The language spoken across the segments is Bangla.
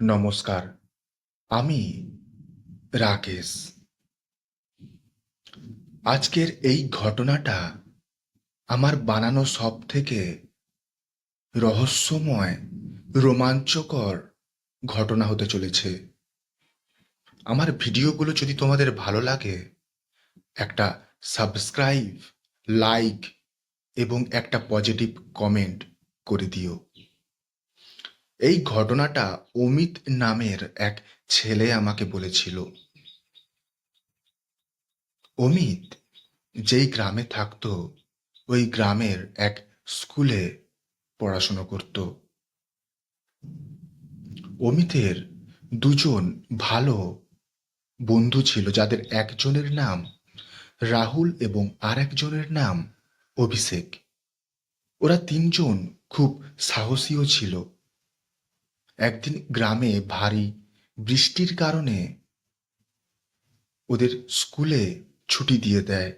নমস্কার, আমি রাকেশ। আজকের এই ঘটনাটা আমার বানানো সব থেকে রহস্যময়, রোমাঞ্চকর ঘটনা হতে চলেছে। আমার ভিডিওগুলো যদি তোমাদের ভালো লাগে, একটা সাবস্ক্রাইব, লাইক এবং একটা পজিটিভ কমেন্ট করে দিও। এই ঘটনাটা অমিত নামের এক ছেলে আমাকে বলেছিল। অমিত যেই গ্রামে থাকতো, ওই গ্রামের এক স্কুলে পড়াশুনো করত। অমিতের দুজন ভালো বন্ধু ছিল, যাদের একজনের নাম রাহুল এবং আর একজনের নাম অভিষেক। ওরা তিনজন খুব সাহসীও ছিল। একদিন গ্রামে ভারী বৃষ্টির কারণে ওদের স্কুলে ছুটি দিয়ে দেয়।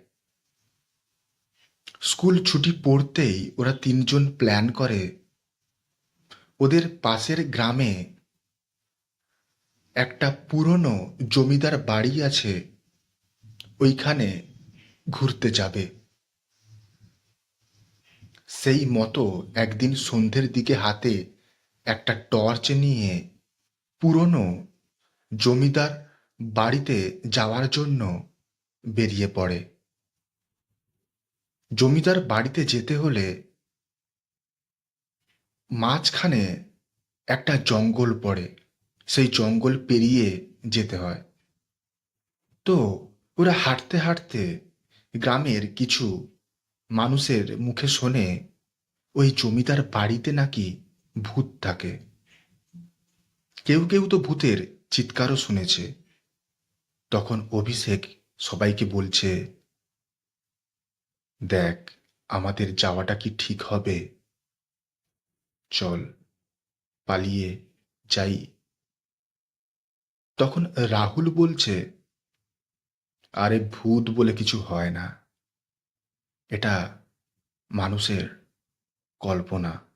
স্কুল ছুটি পড়তেই ওরা তিনজন প্ল্যান করে। ওদের পাশের গ্রামে একটা পুরনো জমিদার বাড়ি আছে, ওইখানে ঘুরতে যাবে। সেই মতো একদিন সন্ধ্যের দিকে হাতে একটা টর্চ নিয়ে পুরনো জমিদার বাড়িতে যাওয়ার জন্য বেরিয়ে পড়ে। জমিদার বাড়িতে যেতে হলে মাঝখানে একটা জঙ্গল পড়ে, সেই জঙ্গল পেরিয়ে যেতে হয়। তো ওরা হাঁটতে হাঁটতে গ্রামের কিছু মানুষের মুখে শোনে, ওই জমিদার বাড়িতে নাকি ভূত থাকে। কেউ কেউ তো ভূতের চিৎকারও শুনেছে। তখন অভিষেক সবাইকে বলছে, দেখ, আমাদের যাওয়াটা কি ঠিক হবে? চল, পালিয়ে যাই। তখন রাহুল বলছে, আরে ভূত বলে কিছু হয় না। এটা মানুষের কল্পনা।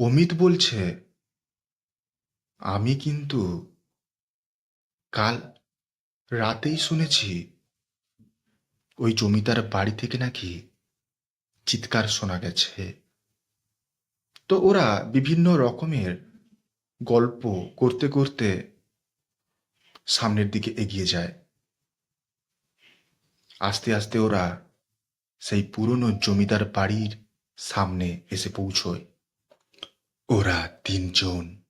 অমিত বলছে, আমি কিন্তু কাল রাতেই শুনেছি ওই জমিদার বাড়ি থেকে নাকি চিৎকার শোনা গেছে। তো ওরা বিভিন্ন রকমের গল্প করতে করতে সামনের দিকে এগিয়ে যায়। আস্তে আস্তে ওরা সেই পুরনো জমিদার বাড়ির সামনে এসে পৌঁছয়। ওরা তিনজন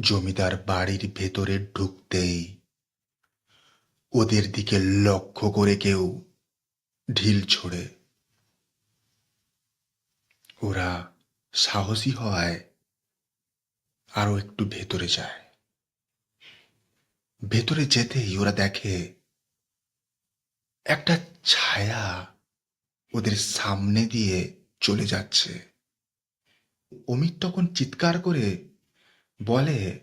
জমিদার বাড়ির ভেতরে ঢুকতেই ওদের দিকে লক্ষ্য করে কেউ ঢিল ছোড়ে। ওরা সাহসী হওয়ায় আরও একটু ভেতরে যায়। ভেতরে যেতেই ওরা দেখে একটা ছায়া ওদের সামনে দিয়ে চলে যাচ্ছে। অমিত তখন চিৎকার করে বলে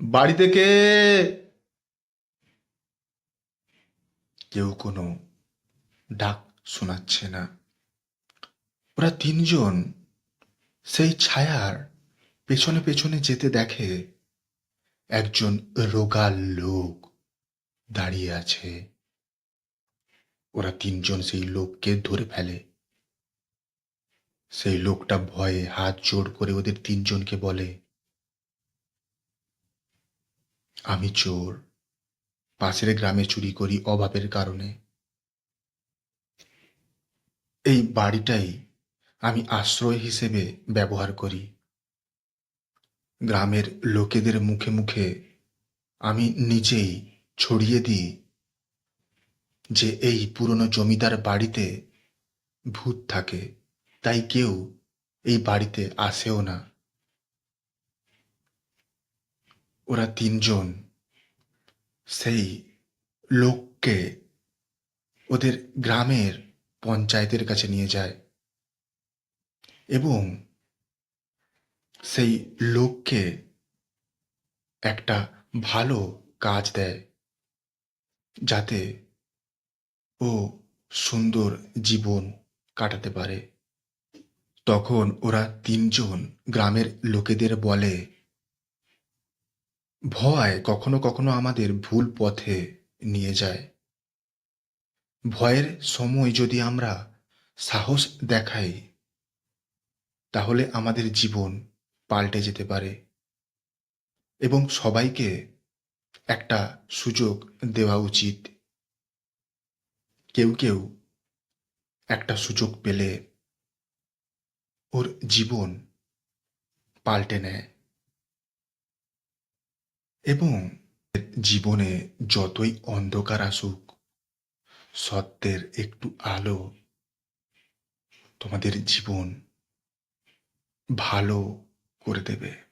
বাড়ি থেকে কেউ কোনো ডাক শোনাচ্ছে না। ওরা তিনজন সেই ছায়ার পেছনে পেছনে যেতে দেখে একজন রোগা লোক দাঁড়িয়ে আছে। ওরা তিনজন সেই লোককে ধরে ফেলে। সেই লোকটা ভয়ে হাত জোর করে ওদের তিনজনকে বলে, আমি চোর। পাশের গ্রামে চুরি করি অভাবের কারণে। এই বাড়িটাই আমি আশ্রয় হিসেবে ব্যবহার করি। গ্রামের লোকেদের মুখে মুখে আমি নিজেই ছড়িয়ে দিই যে এই পুরনো জমিদার বাড়িতে ভূত থাকে। তাই কেউ এই বাড়িতে আসেও না। ওরা তিনজন। সেই লোককে ওদের গ্রামের পঞ্চায়েতের কাছে নিয়ে যায়। এবং সেই লোককে একটা ভালো কাজ দেয়, যাতে ও সুন্দর জীবন কাটাতে পারে। তখন ওরা তিনজন গ্রামের লোকেদের বলে, ভয় কখনো কখনো আমাদের ভুল পথে নিয়ে যায়। ভয়ের সময় যদি আমরা সাহস দেখাই, তাহলে আমাদের জীবন পাল্টে যেতে পারে এবং সবাইকে একটা সুযোগ দেওয়া উচিত। কেউ কেউ একটা সুযোগ পেলে ওর জীবন পাল্টে নেয়। এবং জীবনে যতই অন্ধকার আসুক, সত্যের একটু আলো তোমাদের জীবন ভালো করে দেবে।